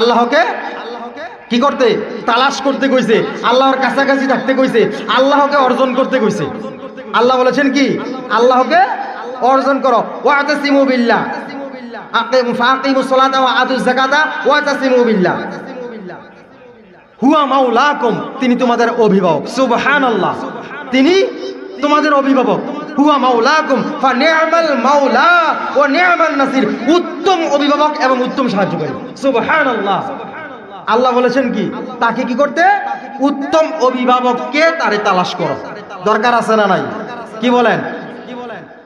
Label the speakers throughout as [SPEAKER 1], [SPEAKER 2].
[SPEAKER 1] আল্লাহকে? কি করতে? তালাশ করতে কইছে। আল্লাহর কাছাকাছি থাকতে কইছে। আল্লাহকে অর্জন করতে কইছে। আল্লাহ বলেছেন কি? আল্লাহকে অর্জন করো। ওয়াতাসিমু বিল্লাহ। ফাকিমুস সালাতা ওয়া আতুজ যাকাতা ওয়াতাসিমু বিল্লাহ। হুয়া মাওলাকুম। তিনি তোমাদের অভিভাবক। সুবহানাল্লাহ। তিনি তোমাদের অভিভাবক। হুয়া মাওলাকুম, ফা নিআমাল মাওলা ওয়া নি'মাল নাসির। উত্তম অভিভাবক এবং উত্তম সাহায্যকারী। সুবহানাল্লাহ। আল্লাহ বলেছেন কি? তাকে কি করতে? উত্তম অভিভাবককে তারে তালাশ করো। দরকার আছে না নাই? কি বলেন?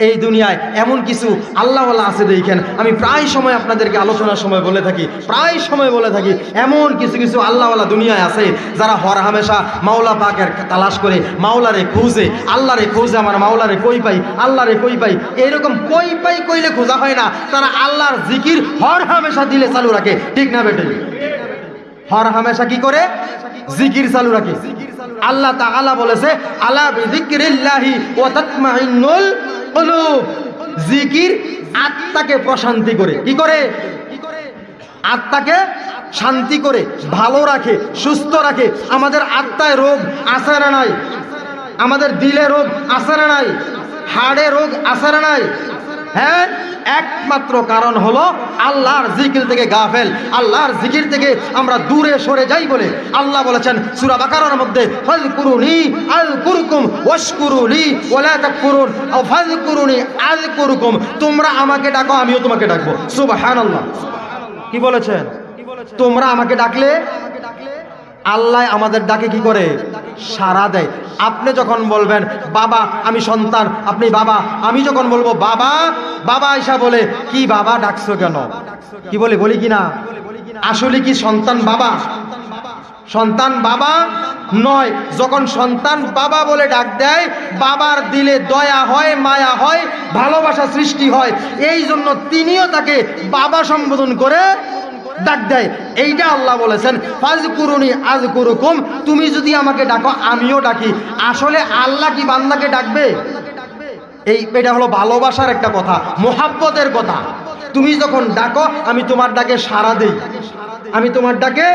[SPEAKER 1] এই দুনিয়ায় এমন কিছু আল্লাহ আছে দেখেন। আমি প্রায় সময় আপনাদেরকে আলোচনার সময় বলে থাকি, প্রায় সময় বলে থাকি, এমন কিছু কিছু আল্লাহওয়ালা দুনিয়ায় আছে যারা হর হামেশা মাওলা পাকের তালাশ করে, মাওলারে খুঁজে, আল্লাহরে খুঁজে, আমার মাওলারে কই পাই, আল্লাহরে কই পাই। এরকম কই পাই কইলে খোঁজা হয় না, তারা আল্লাহর জিকির হর হামেশা দিলে চালু রাখে। ঠিক না বেটে? হর হামেশা কি করে? জিকির চালু রাখে। আল্লাহ তাআলা বলেছে, আলা ওয়া তাতমাইন্নুল কুলুব জিকির আত্মাকে প্রশান্তি করে। কি করে? আত্মাকে শান্তি করে, ভালো রাখে, সুস্থ রাখে। আমাদের আত্মায় রোগ না নাই? আমাদের দিলে রোগ না নাই? হাড়ে রোগ না নাই? হ্যাঁ একমাত্র কারণ হলো আল্লাহর জিকির থেকে গাফেল। আল্লাহর জিকির থেকে আমরা দূরে সরে যাই বলে আল্লাহ বলেছেন, সূরা বাকারার মধ্যে, ফাযকুরুনি আযকুরুকুম ওয়াশকুরুলি ওয়ালা তাকফুরুন আও ফাযকুরুনি আযকুরুকুম। তোমরা আমাকে ডাকো, আমিও তোমাকে ডাকবো। সুবহানাল্লাহ। কি বলেছেন? তোমরা আমাকে ডাকলে? আল্লাহ আমাদের ডাকে কি করে? সারা দেয়। আপনি যখন বলবেন, বাবা, আমি সন্তান। আপনি, বাবা, আমি যখন বলব, বাবা বাবা আয়সা বলে, কি বাবা, ডাকছো কেন? কি বলে, বলি কি না আসলে কি সন্তান বাবা? সন্তান বাবা নয়। যখন সন্তান বাবা বলে ডাক দেয়, বাবার দিলে দয়া হয়, মায়া হয়, ভালোবাসা সৃষ্টি হয়। এই জন্য তিনিও তাকে বাবা সম্বোধন করে ডাক দেয়। এইটা আল্লাহ বলেছেন ফাজ কুরুনি আজ কুরুকুম তুমি যদি আমাকে ডাকো, আমিও ডাকি। আসলে আল্লাহ কি বান্দাকে ডাকবে? এই এটা হলো ভালোবাসার একটা কথা, মোহাব্বতের কথা। তুমি যখন ডাকো, আমি তোমার ডাকে সাড়া দেই। আমি তোমার ডাকে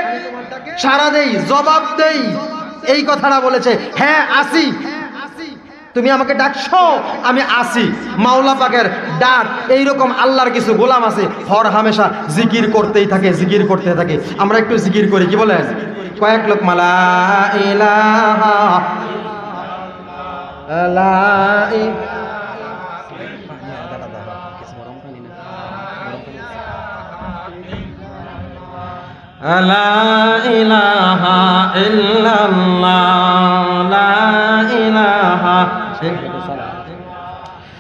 [SPEAKER 1] সাড়া দেই, জবাব দেই। এই কথাটা বলেছে হ্যাঁ আসি। তুমি আমাকে ডাকছো, আমি আসি। মাওলা পাকের ডাক, এইরকম আল্লাহর কিছু গোলাম আছে, হর হামেশা জিকির করতেই থাকে, জিকির করতে থাকে। আমরা একটু জিকির করি, কি বলেন? কয়েক লোক, মালা ইলাহা, লা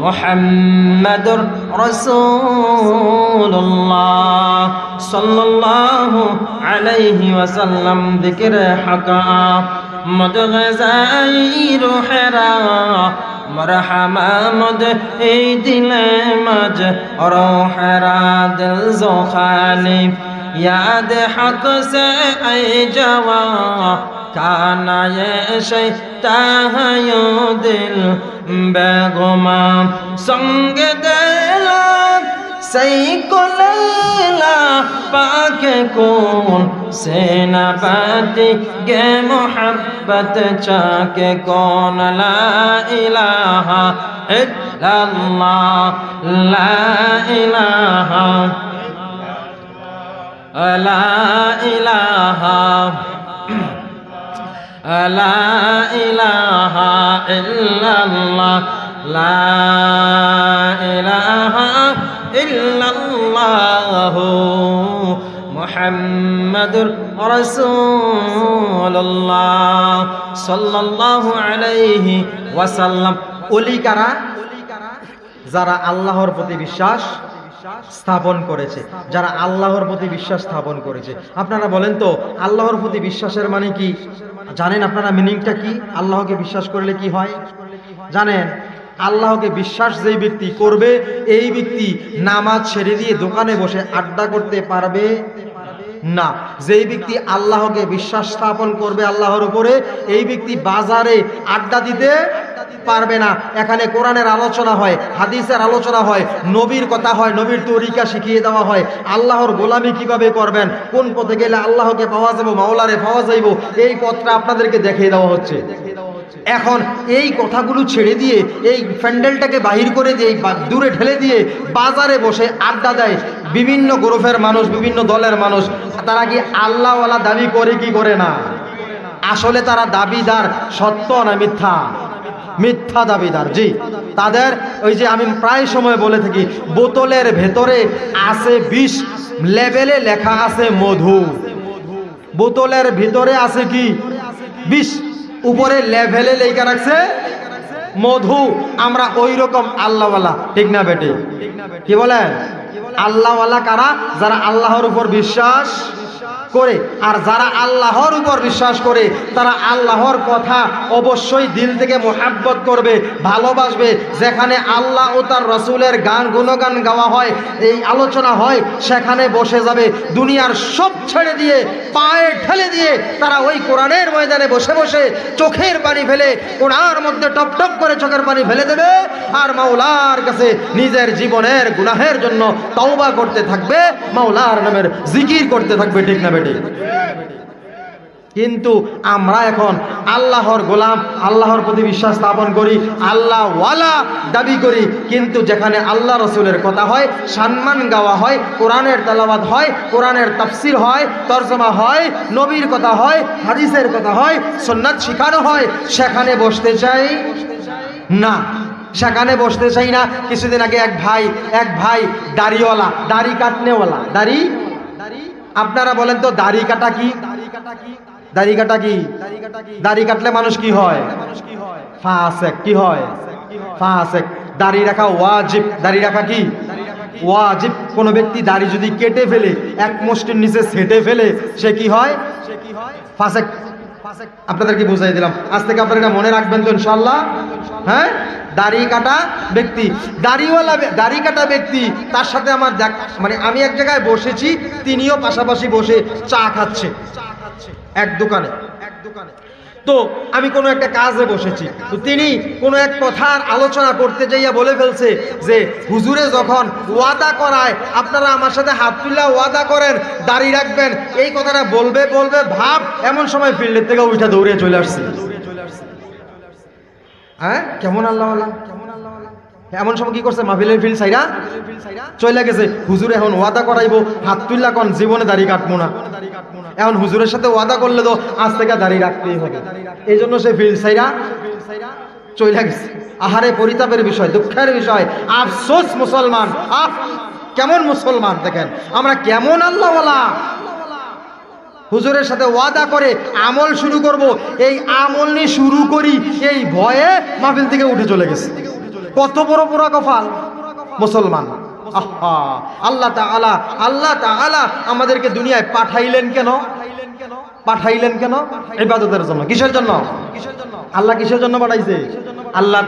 [SPEAKER 2] محمد رسول الله صلى الله عليه وسلم. ذكر حقا. مد غزائر حرا. مرحما مد عيد لمج روح را دل زخالي ياد حق سي اي جواب খানায় এসে তাহায় দিল বেগমা। সঙ্গে দেলা সেই কোলেলা পাকে কোন সেনাপতি গে মোহাম্মত চাকে কোন লা ইলাহা ইল্লাল্লাহ লা ইলাহা। لا الہ لا إله لا إله إلا الله لا إله إلا الله محمد رسول الله صلى الله عليه وسلم
[SPEAKER 1] অলি কারা যারা আল্লাহর প্রতি বিশ্বাস স্থাপন করেছে, যারা আল্লাহর প্রতি বিশ্বাস স্থাপন করেছে। আপনারা বলেন তো, আল্লাহর প্রতি বিশ্বাসের মানে কি? জানেন আপনারা মিনিংটা কি? আল্লাহকে বিশ্বাস করলে কি হয়? জানেন, আল্লাহকে বিশ্বাস যেই ব্যক্তি করবে, এই ব্যক্তি নামাজ ছেড়ে দিয়ে দোকানে বসে আড্ডা করতে পারবে না। যেই ব্যক্তি আল্লাহকে বিশ্বাস স্থাপন করবে আল্লাহর উপরে, এই ব্যক্তি বাজারে আড্ডা দিতে পারবে না। এখানে কোরআনের আলোচনা হয়, হাদিসের আলোচনা হয়, নবীর কথা হয়, নবীর তরিকা শিখিয়ে দেওয়া হয়। আল্লাহর গোলামি কীভাবে করবেন? কোন পথে গেলে আল্লাহকে পাওয়া যাব, মাওলারে পাওয়া যাইব? এই পথটা আপনাদেরকে দেখিয়ে দেওয়া হচ্ছে। এখন এই কথাগুলো ছেড়ে দিয়ে, এই প্যান্ডেলটাকে বাহির করে দিয়ে দূরে ঠেলে দিয়ে, বাজারে বসে আড্ডা দেয়। বিভিন্ন গ্রুপের মানুষ, বিভিন্ন দলের মানুষ, তারা কি আল্লাহওয়ালা দাবি করে কি করে না? আসলে তারা দাবিদার, সত্য না মিথ্যা? মিথ্যা দাবিদার, জি। তাদের ওই যে আমি প্রায় সময় বলে থাকি, বোতলের ভেতরে আছে বিষ লেভেলে লেখা আছে মধু। বোতলের ভিতরে আছে কি? বিষ উপরে লেভেলে লেখা রাখছে মধু। আমরা ওই রকম আল্লাহওয়ালা, ঠিক না বেটে? কি বলেন? আল্লাহওয়ালা কারা? যারা আল্লাহর উপর বিশ্বাস করে, আর যারা আল্লাহর উপর বিশ্বাস করে, তারা আল্লাহর কথা অবশ্যই দিল থেকে মোহাব্বত করবে, ভালোবাসবে। যেখানে আল্লাহ ও তার রসুলের গান, গুণগান গাওয়া হয়, এই আলোচনা হয়, সেখানে বসে যাবে। দুনিয়ার সব ছেড়ে দিয়ে, পায়ে ঠেলে দিয়ে, তারা ওই কোরআনের ময়দানে বসে বসে চোখের পানি ফেলে কোরআন মধ্যে টপ টপ করে চোখের পানি ফেলে দেবে, আর মাওলার কাছে নিজের জীবনের গুনাহের জন্য তওবা করতে থাকবে, মাওলার নামের জিকির করতে থাকবে, ঠিক না বেটে। কিন্তু আমরা এখন আল্লাহর গোলাম, আল্লাহর প্রতি বিশ্বাস স্থাপন করি আল্লাহ ওয়ালা দাবি করি। কিন্তু যেখানে আল্লাহ রসুলের কথা হয়, সম্মান গাওয়া হয়, কোরআনের তালাবাদ হয়, কোরআনের তাফসির হয়, তর্জমা হয়, নবীর কথা হয়, হাদিসের কথা হয় সন্ন্যাত শিখানো হয়, সেখানে বসতে চাই না। সেখানে বসতে চাই না। কিছুদিন আগে এক ভাই এক ভাই দাড়িওয়ালা, দাড়ি কাটনেওয়ালা, দাড়ি আপনারা বলেন তো, দাড়ি কাটা কি? দাড়ি কাটা কি? দাড়ি কাটলে মানুষ কি হয়? ফাসেক কি হয়? ফাসেক দাড়ি রাখা ওয়াজিব। দাড়ি রাখা কি? ওয়াজিব। কোন ব্যক্তি দাড়ি যদি কেটে ফেলে, এক মুষ্টির নিচে সেটে ফেলে, সে কি হয়? ফাসেক আপনাদেরকে বুঝাই দিলাম। আজ থেকে আপনারা মনে রাখবেন তো ইনশাল্লাহ হ্যাঁ? দাড়ি কাটা ব্যক্তি। দাড়িওয়ালা দাড়ি কাটা ব্যক্তি, তার সাথে আমার দেখ মানে আমি এক জায়গায় বসেছি, তিনিও পাশাপাশি বসে চা খাচ্ছে এক দোকানে। এক দোকানে তো আমি কোনো একটা কাজে বসেছি। তো তিনি কোনো এক কথার আলোচনা করতে যাইয়া বলে ফেলছে যে, হুজুরে যখন ওয়াদা করায়, আপনারা আমার সাথে হাত তুল্লা ওয়াদা করেন দাঁড়িয়ে রাখবেন, এই কথাটা বলবে বলবে, ভাব এমন সময় ফিল্ডের থেকে উঠে দৌড়ে চলে আসছে। হ্যাঁ? কেমন আল্লাহ কেমন আল্লাহ এমন সময় কি করছে? মাহফিলের ফিল্ড সাইরা চলে গেছে। হুজুর এখন ওয়াদা করাইবো, হাত তুললা কোন, জীবনে দাড়ি কাটবো না। এখন হুজুরের সাথে ওয়াদা করলে তো আজ থেকে দাড়ি রাখতেই হবে। এই জন্য সে ফিল্ড সাইরা চলে গেছে। আহারে পরিতাপের বিষয়, দুঃখের বিষয়। আফসোস মুসলমান কেমন মুসলমান দেখেন? আমরা কেমন আল্লাহওয়ালা হুজুরের সাথে ওয়াদা করে আমল শুরু করব। এই আমল নিয়ে শুরু করি, এই ভয়ে মাহফিল থেকে উঠে চলে গেছে। কত বড় বড় কফাল মুসলমান। আল্লাহ তাআলা আল্লাহ তাআলা আমাদেরকে দুনিয়ায় পাঠাইলেন কেন? পাঠাইলেন কেন? ইবাদতের জন্য। কিসের জন্য? আল্লাহ কিসের জন্য পাঠাইছে? আল্লাহ